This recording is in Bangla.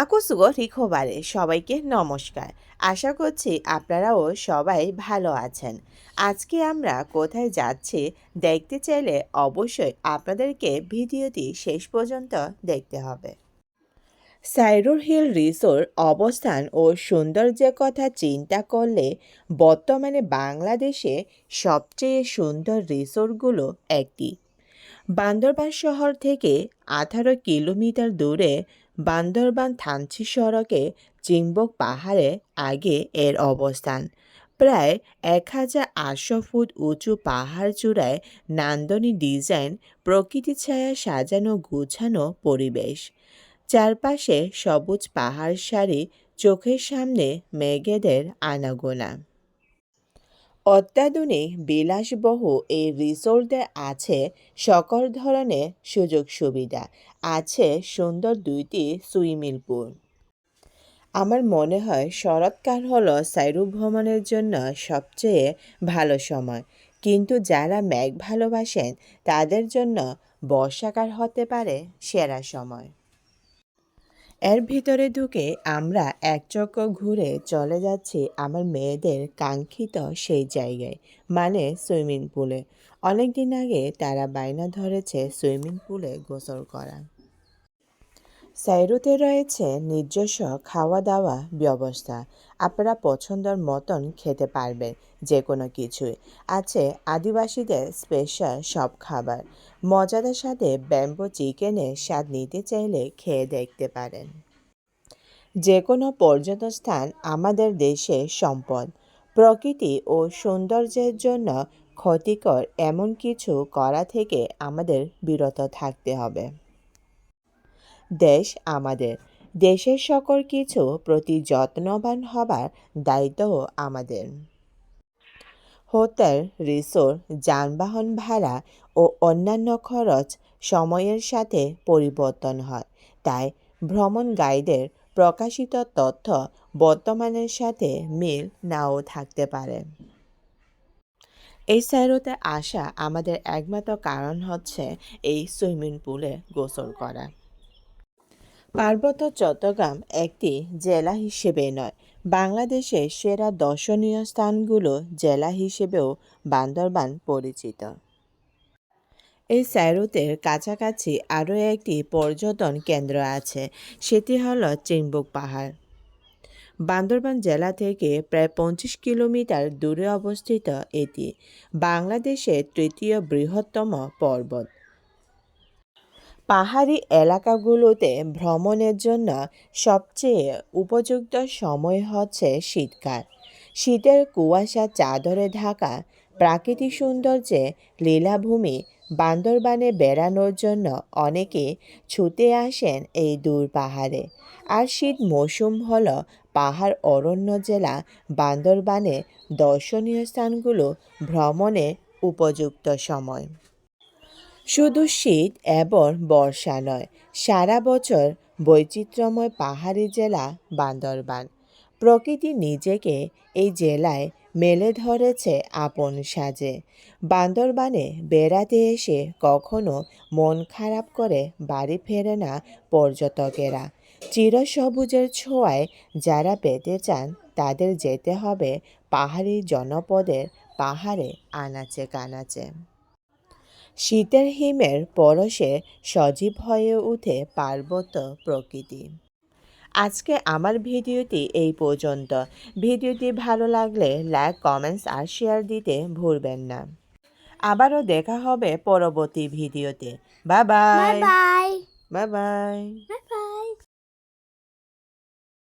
আকোসুগো রিখোবারে সবাইকে নমস্কার। আশা করছি আপনারাও সবাই ভালো আছেন। আজকে আমরা কোথায় যাচ্ছি দেখতে চাইলে অবশ্যই আপনাদেরকে ভিডিওটি শেষ পর্যন্ত দেখতে হবে। সাইরুর হিল রিসোর্ট অবস্থান ও সৌন্দর্যের কথা চিন্তা করলে বর্তমানে বাংলাদেশে সবচেয়ে সুন্দর রিসোর্টগুলো একটি। বান্দরবান শহর থেকে আঠারো কিলোমিটার দূরে বান্দরবান থানচি সড়কে চিংবক পাহাড়ে আগে এর অবস্থান। প্রায় এক হাজার আটশো ফুট উঁচু পাহাড় চূড়ায় নান্দনিক ডিজাইন, প্রকৃতি ছায়া সাজানো গুছানো পরিবেশ। চারপাশে সবুজ পাহাড় সারি, চোখের সামনে মেঘেদের আনাগোনা। অত্যাধুনিক বিলাসবহু এই রিসোর্টে আছে সকল ধরনের সুযোগ সুবিধা। আছে সুন্দর দুইটি সুইমিং পুল। আমার মনে হয় শরৎকাল হলো সাইরু ভ্রমণের জন্য সবচেয়ে ভালো সময়। কিন্তু যারা মেঘ ভালোবাসেন, তাদের জন্য বর্ষাকাল হতে পারে সেরা সময়। এর ভিতরে ঢুকে আমরা এক চক্কর ঘুরে চলে যাচ্ছি আমার মেয়েদের কাঙ্ক্ষিত সেই জায়গায় মানে সুইমিং পুলে। অনেক দিন আগে তারা বায়না ধরেছে সুইমিং পুলে গোসল করা। সাইরুতে রয়েছে নিজস্ব খাওয়া দাওয়া ব্যবস্থা। আপনারা পছন্দর মতন খেতে পারবেন যে কোনো কিছুই। আছে আদিবাসীদের স্পেশাল সব খাবার। মজাদার সাথে ব্যাম্বো চিকেনের স্বাদ নিতে চাইলে খেয়ে দেখতে পারেন। যে কোনো পর্যটন স্থান আমাদের দেশে সম্পদ। প্রকৃতি ও সৌন্দর্যের জন্য ক্ষতিকর এমন কিছু করা থেকে আমাদের বিরত থাকতে হবে। দেশ আমাদের। দেশের সকল কিছু প্রতি যত্নবান হবার দায়িত্বও আমাদের। হোটেল, রিসোর্ট, যানবাহন ভাড়া ও অন্যান্য খরচ সময়ের সাথে পরিবর্তন হয়। তাই ভ্রমণ গাইডের প্রকাশিত তথ্য বর্তমানের সাথে মিল নাও থাকতে পারে। এই সাইরোতে আসা আমাদের একমাত্র কারণ হচ্ছে এই সুইমিং পুলে গোসল করা। পার্বত্য চট্টগ্রাম একটি জেলা হিসেবে নয়। বাংলাদেশের সেরা দর্শনীয় স্থানগুলো জেলা হিসেবেও বান্দরবান পরিচিত। এই স্যারোতের কাছাকাছি আরও একটি পর্যটন কেন্দ্র আছে, সেটি হল চিম্বুক পাহাড়। বান্দরবান জেলা থেকে প্রায় পঁচিশ কিলোমিটার দূরে অবস্থিত এটি বাংলাদেশের তৃতীয় বৃহত্তম পর্বত। পাহাড়ি এলাকাগুলোতে ভ্রমণের জন্য সবচেয়ে উপযুক্ত সময় হচ্ছে শীতকাল। শীতের কুয়াশা চাদরে ঢাকা প্রাকৃতিক সৌন্দর্যে লীলাভূমি বান্দরবানে বেড়ানোর জন্য অনেকে ছুটে আসেন এই দূর পাহাড়ে। আর শীত মৌসুম হল পাহাড় অরণ্য জেলা বান্দরবানে দর্শনীয় স্থানগুলো ভ্রমণে উপযুক্ত সময়। শুধু শীত এবং বর্ষা নয়, সারা বছর বৈচিত্র্যময় পাহাড়ি জেলা বান্দরবান। প্রকৃতি নিজেকে এই জেলায় মেলে ধরেছে আপন সাজে। বান্দরবানে বেড়াতে এসে কখনো মন খারাপ করে বাড়ি ফেরে না পর্যটকেরা। চিরসবুজের ছোঁয়ায় যারা পেতে চান তাদের যেতে হবে পাহাড়ি জনপদের পাহাড়ে আনাচে কানাচে। শীতের হিমের পরশে সজীব হয়ে উঠে পার্বত্য প্রকৃতি। আজকে আমার ভিডিওটি এই পর্যন্ত। ভিডিওটি ভালো লাগলে লাইক কমেন্টস আর শেয়ার দিতে ভুলবেন না। আবারও দেখা হবে পরবর্তী ভিডিওতে। বাই। বাই. বাই। বাই।